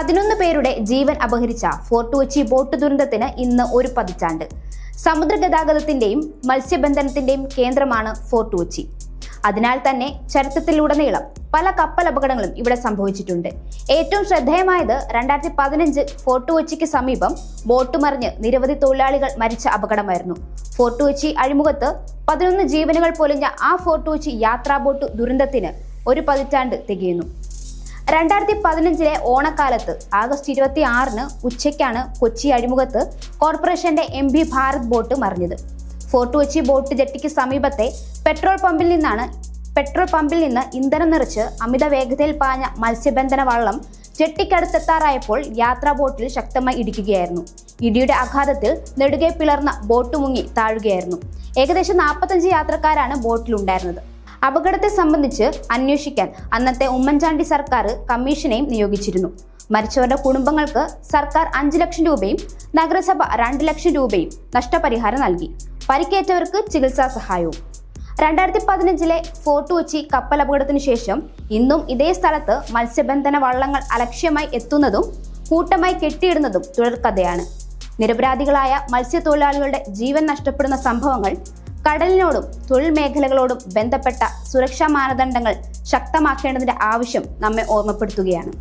പതിനൊന്ന് പേരുടെ ജീവൻ അപഹരിച്ച ഫോർട്ട് കൊച്ചി ബോട്ട് ദുരന്തത്തിന് ഇന്ന് ഒരു പതിറ്റാണ്ട്. സമുദ്ര ഗതാഗതത്തിന്റെയും മത്സ്യബന്ധനത്തിന്റെയും കേന്ദ്രമാണ് ഫോർട്ട് കൊച്ചി. അതിനാൽ തന്നെ ചരിത്രത്തിലുടനീളം പല കപ്പൽ അപകടങ്ങളും ഇവിടെ സംഭവിച്ചിട്ടുണ്ട്. ഏറ്റവും ശ്രദ്ധേയമായത് രണ്ടായിരത്തി പതിനഞ്ച് ഫോർട്ട് കൊച്ചിക്ക് സമീപം ബോട്ട് മറിഞ്ഞ് നിരവധി തൊഴിലാളികൾ മരിച്ച അപകടമായിരുന്നു. ഫോർട്ട് കൊച്ചി അഴിമുഖത്ത് പതിനൊന്ന് ജീവനുകൾ പൊലിഞ്ഞ ആ ഫോർട്ട് കൊച്ചി യാത്രാ ബോട്ട് ദുരന്തത്തിന് ഒരു പതിറ്റാണ്ട് തികയുന്നു. രണ്ടായിരത്തി പതിനഞ്ചിലെ ഓണക്കാലത്ത് ആഗസ്റ്റ് ഇരുപത്തി ആറിന് ഉച്ചയ്ക്കാണ് കൊച്ചി അഴിമുഖത്ത് കോർപ്പറേഷന്റെ എം ബി ഭാരത് ബോട്ട് മറിഞ്ഞത്. ഫോർട്ട് കൊച്ചി ബോട്ട് ജെട്ടിക്ക് സമീപത്തെ പെട്രോൾ പമ്പിൽ നിന്നാണ് പെട്രോൾ പമ്പിൽ നിന്ന് ഇന്ധനം നിറച്ച് അമിത വേഗതയിൽ പാഞ്ഞ മത്സ്യബന്ധന വള്ളം ജെട്ടിക്കടുത്തെത്താറായപ്പോൾ യാത്രാ ബോട്ടിൽ ശക്തമായി ഇടിക്കുകയായിരുന്നു. ഇടിയുടെ ആഘാതത്തിൽ നെടുകെ പിളർന്ന ബോട്ട് മുങ്ങി താഴുകയായിരുന്നു. ഏകദേശം നാൽപ്പത്തഞ്ച് യാത്രക്കാരാണ് ബോട്ടിലുണ്ടായിരുന്നത്. അപകടത്തെ സംബന്ധിച്ച് അന്വേഷിക്കാൻ അന്നത്തെ ഉമ്മൻചാണ്ടി സർക്കാർ കമ്മീഷനെയും നിയോഗിച്ചിരുന്നു. മരിച്ചവരുടെ കുടുംബങ്ങൾക്ക് സർക്കാർ അഞ്ച് ലക്ഷം രൂപയും നഗരസഭ രണ്ട് ലക്ഷം രൂപയും നഷ്ടപരിഹാരം നൽകി. പരിക്കേറ്റവർക്ക് ചികിത്സാ സഹായവും. രണ്ടായിരത്തി പതിനഞ്ചിലെ ഫോർട്ട് കൊച്ചി കപ്പൽ അപകടത്തിന് ശേഷം ഇന്നും ഇതേ സ്ഥലത്ത് മത്സ്യബന്ധന വള്ളങ്ങൾ അലക്ഷ്യമായി എത്തുന്നതും കൂട്ടമായി കെട്ടിയിടുന്നതും തുടർക്കഥയാണ്. നിരപരാധികളായ മത്സ്യത്തൊഴിലാളികളുടെ ജീവൻ നഷ്ടപ്പെടുന്ന സംഭവങ്ങൾ കടലിനോടും തൊഴിൽ മേഖലകളോടും ബന്ധപ്പെട്ട സുരക്ഷാ മാനദണ്ഡങ്ങൾ ശക്തമാക്കേണ്ടതിന്റെ ആവശ്യം നമ്മെ ഓർമ്മപ്പെടുത്തുകയാണ്.